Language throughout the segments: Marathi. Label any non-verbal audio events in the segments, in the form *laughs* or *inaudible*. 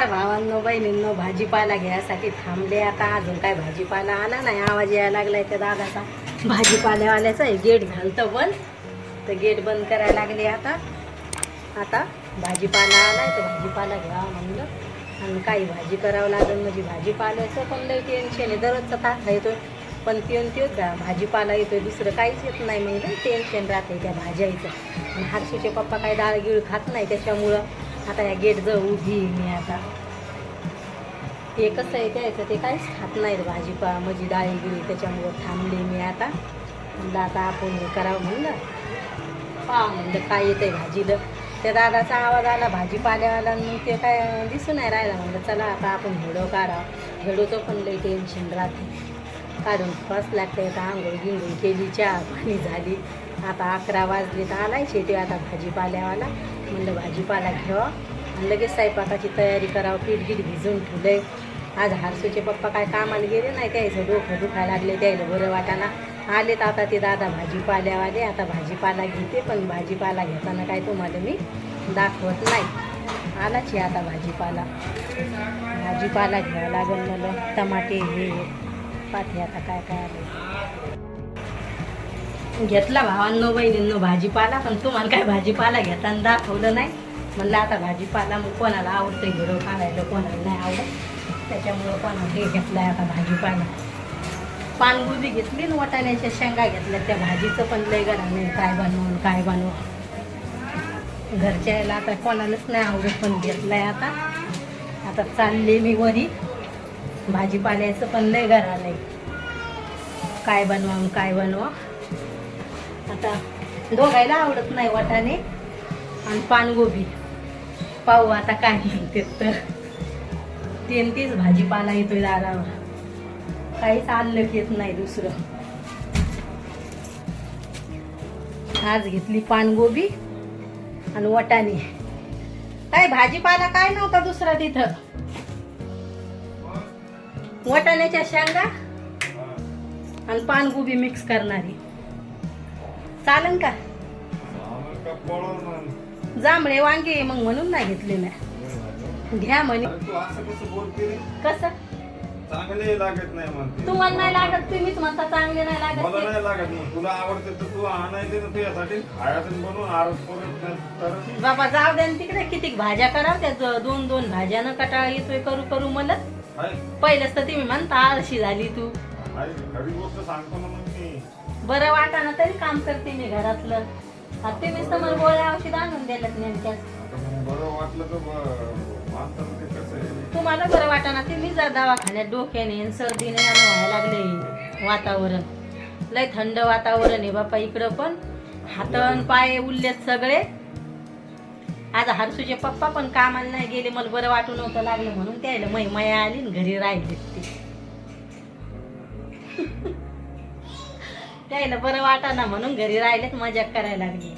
नमस्कार भावांनो बहिणींनो भाजीपाला घ्यायसाठी थांबले आता. अजून काय भाजीपाला आला नाही? आवाज यायला लागलाय त्या दादाचा. भाजीपाल्यावाल्याचा आहे गेट घालतं बंद. तर गेट बंद करायला लागले आता. आता भाजीपाला आला तर भाजीपाला घ्यावा म्हणलं. आणि काही भाजी करावं लागेल म्हणजे भाजीपाल्याचं पण लई टेन्शन आहे. दररोजचा तास येतो पण ते तेच भाजीपाला येतो दुसरं काहीच येत नाही म्हणलं. टेन्शन राहते त्या भाज्याचं आणि हर्षूचे पप्पा काही डाळ गिळ खात नाही त्याच्यामुळं आता या गेट जवळ उभी मी आता. ते कसं आहे त्याचं ते काहीच खात नाहीत भाजीपा म्हणजे डाळी गिळी त्याच्यामुळं थांबले मी आता. म्हणलं आता आपण हे करावं म्हणलं. पा म्हणलं काय येतंय भाजीला. त्या दादाचा आवाज आला भाजीपाल्यावाला मग ते काय दिसून नाही राहिला. म्हणलं चला आता आपण हेडो काढावं. हेडोचं पण लई टेन्शन राहते. काढून फस लागते आता आंघोळ गिंघोळ केली चहा पाणी झाली. आता अकरा वाजले तर आलाय शेती आता भाजीपाल्यावाला. म्हणलं भाजीपाला घ्यावा. लगेच स्वयंपाकाची तयारी करावं पीठ गीठ भिजून ठेवलंय. आज हारसूचे पप्पा काय कामाला गेले नाही त्यायचं डोकं दुखायला लागले त्याला बरं वाटाना. आलेत आता ते दादा भाजीपाल्यावाले आता भाजीपाला घेते पण भाजीपाला घेताना काय तुम्हाला मी दाखवत नाही. आलाच आहे आता भाजीपाला. भाजीपाला घ्यावा लागेल मला. टमाटे हे पाठी आता काय काय आलं. घेतला भावांनो बहिणींनो भाजीपाला पण तुम्हाला काय भाजीपाला घेताना दाखवलं नाही? म्हणलं आता भाजीपाला मग कोणाला आवडतं हिरो काढायला कोणाला नाही आवडत. त्याच्यामुळं कोणाला हे घेतलाय आता भाजीपाला. पानगुजी घेतली आणि वाटाण्याच्या शेंगा घेतल्या त्या भाजीचं पण लय गडा नाही काय बनवून काय बनवा? घरच्या याला आता कोणालाच नाही आवडत पण घेतलाय आता. आता चालले मी वरी. भाजीपाल्याचं पण लय घरा नाही काय बनवा काय बनवा आता दोघायला आवडत नाही वाटाणे आणि पानगोबी पाहू आता काय म्हणते तर. तीन तीच भाजीपाला येतोय दारावर. काहीच आणलं येत नाही दुसरं. आज घेतली पानगोबी आणि वटाणे. काय भाजीपाला काय नव्हता दुसरा तिथं? वटाण्याच्या शेंगा आणि पानगोबी मिक्स करणारी. चालन का? जांभळे वांगे मग म्हणून नाही घेतले ना घ्या म्हणे. तू असं कसं बोलते? रे कसं? चांगले लागत नाही म्हणते. तुम्हाला नाही लागत तुम्हीच म्हणता चांगले नाही मला लागत नाही लागत मग तुला आवडते तर तू आणायचे तर तुझ्यासाठी. खायचं बनवून आरोप तर बाबा जाऊ द्या न तिकडे. किती भाज्या करा त्या. दोन दोन भाज्यानं कटाळा येतोय करू करू मला आहे पहिलेच तर तुम्ही म्हणता आळशी झाली तू. खरी गोष्ट सांगतो ना मग मी. बरं वाटाना तरी काम करते मी घरातलं. आता तुम्हीच तर मला गोळ्या औषध आणून दिलं नेमक्याच आता मग बरं वाटलं तर ब- माणसाला ते कसं आहे? तुम्हाला बरं वाटाना तुम्ही जर दवाखान्यात डोक्याने आणि सर्दीने आणि व्हायला लागले वातावरण. लय थंड वातावरण आहे बापा इकडं पण. हातन पाय उरलेत सगळे. आज हरसूचे पप्पा पण कामाला नाही गेले मला बरं वाटू नव्हतं लागलं म्हणून त्याला मै मया आली आणि घरी राहिले ते *laughs* त्याला बरं वाटाना म्हणून घरी राहिलेत मजा करायला लागली.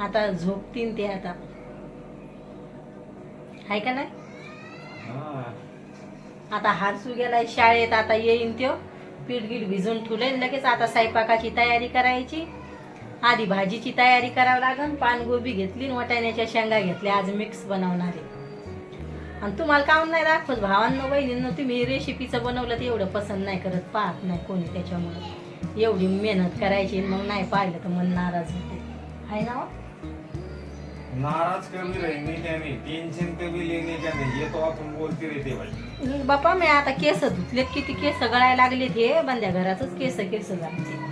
आता झोपतीन ते आता. आहे का नाही. आता हारसू गेलाय शाळेत आता येईन त्यो. पीठ गीठ भिजून ठेवलंय लगेच आता स्वयंपाकाची तयारी करायची. आधी भाजीची तयारी करावं लागन पानगोबी घेतली वाटाण्याच्या शेंगा घेतल्या आज मिक्स बनवणार आहे. आणि तुम्हाला काऊन नाही दाखवत भावांनो बहिणींनो तुम्ही रेसिपीचं बनवलं तर एवढं पसंत नाही करत पाहत नाही कोणी त्याच्यामुळं. एवढी मेहनत करायची मग नाही पाहिलं तर मन नाराज होते. आहे ना हो? नाराज कमी राहीने त्याने टेन्शन कमी लेणे का नाही? येतो आपण बोलते रे ते बाई बापा मी आता केस धुतलेत किती केस गळायला लागलेत हे? बंद्या घरातच केस केस झाले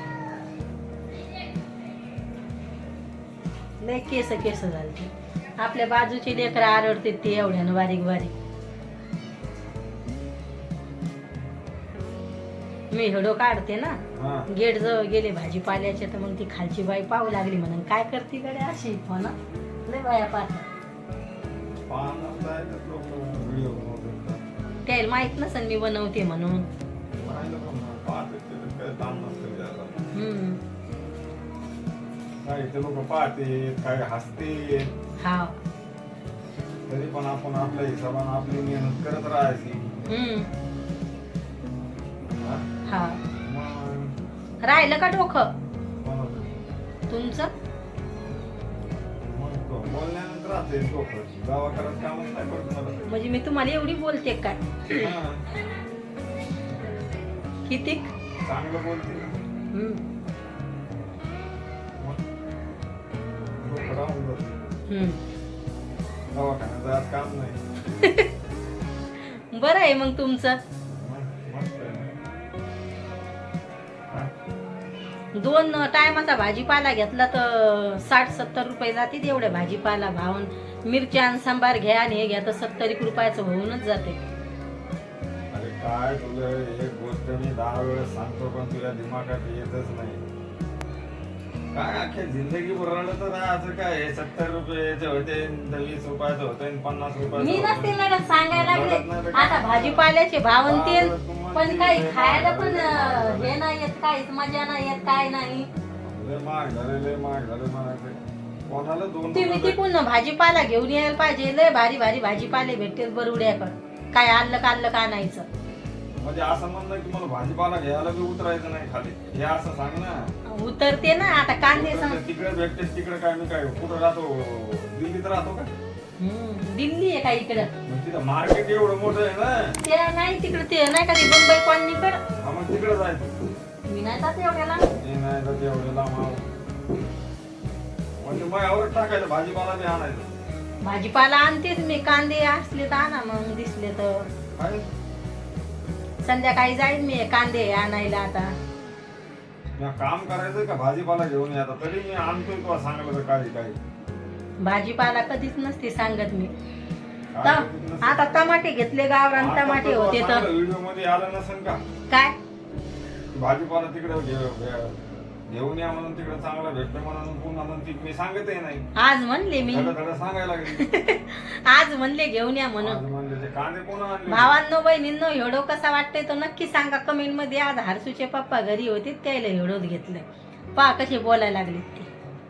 लय केस केस झालते आपल्या बाजूचे लेकर आरडते ते एवढ्यानं बारीक बारीक. मी हडो काढते ना. गेट जवळ गेले भाजीपाल्याचे तर मग ती खालची बाई पाहू लागली म्हणून. काय करते कडे अशी? हो? ना लय बाया बनवतात. त्याला माहीत नसेल मी बनवते म्हणून. काय काय लोक पाहते काय हसते हा तरी पण आपण आपल्या हिशोबाने आपली मेहनत करत राहायची. हा? राहिलं का डोकं? कोणाचं? तुमचं म्हणजे मी तुम्हाला एवढी बोलते काय. किती? *laughs* बरं आहे मग तुमचं. दोन टायमाचा भाजीपाला घेतला तर साठ सत्तर रुपये जाते एवढे भाजीपाला भावून मिरच्या आणि सांबार घ्या आणि हे घ्या तर सत्तर एक रुपयाचं होऊनच जाते. अरे काय तुला एक गोष्ट मी दहा वेळेस सांगतो पण तुझ्या दिमागात येतच नाही. काय अख्ख्या जिंदगी रडत राहायचं काय सत्तर रुपयाचे होते वीस रुपयाचं होते पन्नास रुपयाचं मी नसते होतं. लढत सांगायला लागले. तर आता? भाजीपाल्याचे भाव आणि तेल पण काही खायला पण अं, हे नाही येत काहीच मजा नाही येत काय नाही. लय महाग झाले लय महाग झाले म्हणायचे. कोणाला दोन तुम्ही रुपये- तिकून भाजीपाला घेऊन यायला पाहिजे लय भारी भारी भाजीपाले भेटते बरुड्याकडं काय आणलं काढलं का नाहीचं म्हणजे असं म्हणणं की मला भाजीपाला घ्यायला बी उतरायचं नाही खाली. हे असं सांग ना. उतरते ना आता कांदे सम- तिकडे भेटते तिकडे काय मी काय कुठं राहतो दिल्लीत राहतो का? हम्म, दिल्ली आहे का इकडं? मग तिथं मार्केट एवढं मोठं आहे ना. ते नाही तिकडं ते नाही का ते मुंबई कॉलनीकडं? हा मग तिकडे जायचं. मी नाही जात एवढ्याला हे नाही तर तेवढं लांब आहो. म्हणजे मग टाकायचं भाजीपाला बी आणायचं. भाजीपाला आणतेच मी कांदे असले तर आणा मग दिसले तर. काय? संध्याकाळी जाईन मी कांदे आणायला आता. काम करायचं का? भाजीपाला घेऊन येतात तरी मी आणतोय तुला सांगलं तर भाजीपाला कधीच नसते सांगत मी. काय त- कधीच नसतं. आता टमाटे घेतले गावरान टमाटे होते तर. व्हिडिओमध्ये आलं नसेल का? काय? भाजीपाला तिकडे घे- घे- घेऊन या म्हणून तिकडे चांगला भेटतं म्हणून पुन्हा म्हणून ती मी सांगतही नाही. आज म्हणले मी. धडं धडं सांगायला लागली. *laughs* आज म्हणले घेऊन या म्हणून. आज म्हणले ते कांदे कोणा आणले? भावांनो बहिणींनो हेडो कसा वाटतोय तो नक्की सांगा कमेंटमध्ये आज हारसूचे पप्पा घरी होते त्याला हेडोत घेतलंय पहा कसे बोलायला लागले ते.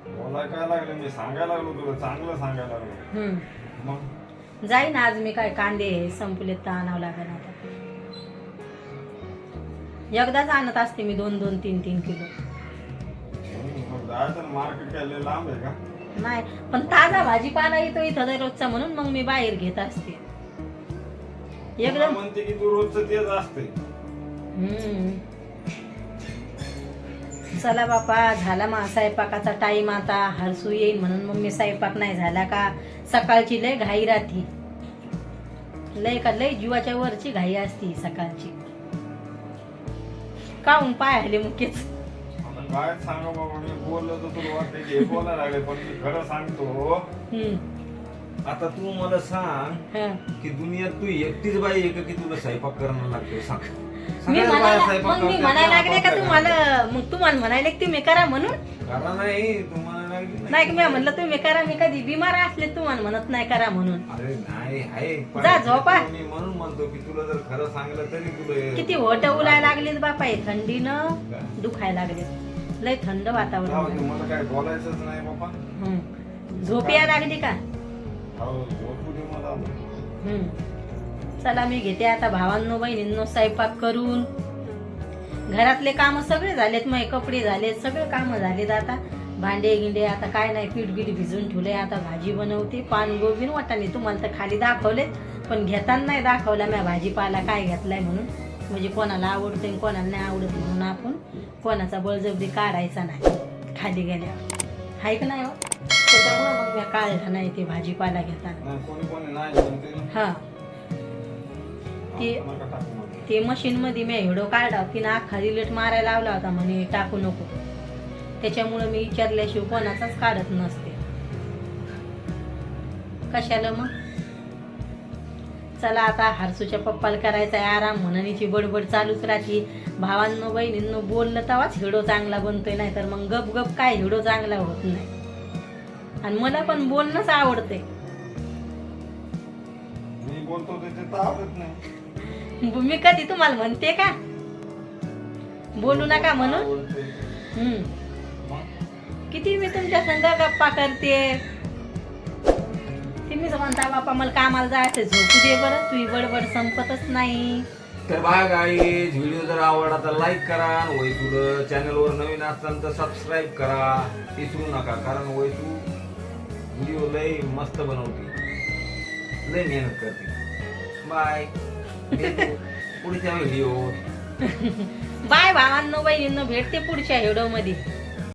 बोलाय काय लागले? मी सांगायला लागलो तुला चांगलं सांगायला लागलो. हम्म. मग? जाईन आज मी काय कांदे संपलेत तर आणावं लागेल आता. एकदाच आणत असते मी दोन दोन तीन तीन किलो. हम्म, मग जायचं मार्केट काय लय लांब आहे का? नाही पण ताजा भाजीपाला येतो इथं दररोजचा म्हणून मग मी बाहेर घेत असते. एकदम म्हणते की तू रोजचं तेच असते. हम्म. चला बापा झाला मा स्वयंपाकाचा टाइम आता. हरसू येईल म्हणून मग मी स्वयंपाक नाही झाला का? सकाळची लय घाई राहती. लय का लय जीवाच्या वरची घाई असती सकाळची. काहून पाय आले मुकेच? काय सांगा बाबा मी बोललो तर तुला वाटतं की हे बोलायला लागले पण मी खरं सांगतो हम्म. आता तू मला सांग हं. की दुनियात तू एकटीच बाई आहे का की तुला स्वयंपाक करणं लागतो सांग. मी सगळ्याच बाया म्हणायला स्वयंपाक मग मी करतात, म्हणायला लागले का आपल्या तुम्हाला? मग तुम्हाला म्हणायले की तुम्ही करा म्हणून. करा नाही तुम्हाला लागली नाही. की मी म्हणलं तुम्ही करा. मी कधी बिमार असले तुम्हाला म्हणत नाही करा म्हणून. अरे नाही आहे. पण जा झोपा. मी म्हणून म्हणतो की तुला जर खरं सांगलं तरी तुला किती होट उलायला लागलीत बापा हे थंडीनं दुखायला लागले लय थंड वातावरण जाऊ दे, झालं. मला काय बोलायचंच नाही बाबा. झोप या लागली का? हो झोपू दे मला. चला मी घेते आता भावांनो बहिणींनो स्वयंपाक करून. घरातले काम सगळे झालेत मग कपडे झालेत सगळे काम झालेत आता. भांडे गिंडे आता काय नाही पीठ बीठ भिजून ठेवले आता भाजी बनवते. पान गोबीन वाटाणे तुम्हाला तर खाली दाखवले पण घेताना नाही दाखवला मी भाजीपाला काय घेतलाय म्हणून. म्हणजे कोणाला आवडते आणि कोणाला नाही आवडत म्हणून आपण कोणाचा बळजबरी काढायचा नाही खाली गेल्यावर. हाय का नाही हो? त्याच्यामुळे मग मी काढला नाही ते भाजीपाला घेताना. हा. ते-. ते मशीन मध्ये मी व्हिडिओ काढला तिनं अख्खा रिलेट मारायला लावला होता म्हणे टाकू नको. त्याच्यामुळे मी विचारल्याशिवाय कोणाचाच काढत नसते. कशाला मग? चला आता हरसूच्या पप्पाला करायचा आहे आराम. म्हणणीची बडबड चालूच राहते. भावांनो बहिणींनो बोललं तेव्हाच हिडो चांगला बनतोय नाही तर मग गप गप काय हिडो चांगला होत नाही. आणि मला पण बोलणंच आवडते मी कधी तुम्हाला म्हणते का? बोलू नका म्हणून? किती मी तुमच्या संग गप्पा करते? तुम्हीच म्हणता बापा मला कामाला जायचं झोपू दे बरं तुझी बडबड संपतच नाही. तर बघा गाईज व्हिडिओ जर आवडला तर लाईक करा. आणि वैसूला चॅनलवर नवीन असताना तर सबस्क्राईब करा. विसरू नका कारण वैसू व्हिडिओ लय मस्त बनवते. लय मेहनत करते. बाय भेटू पुढच्या व्हिडिओ बाय *laughs* भावांनो बहिणींनो भेटते पुढच्या व्हिडिओमध्ये.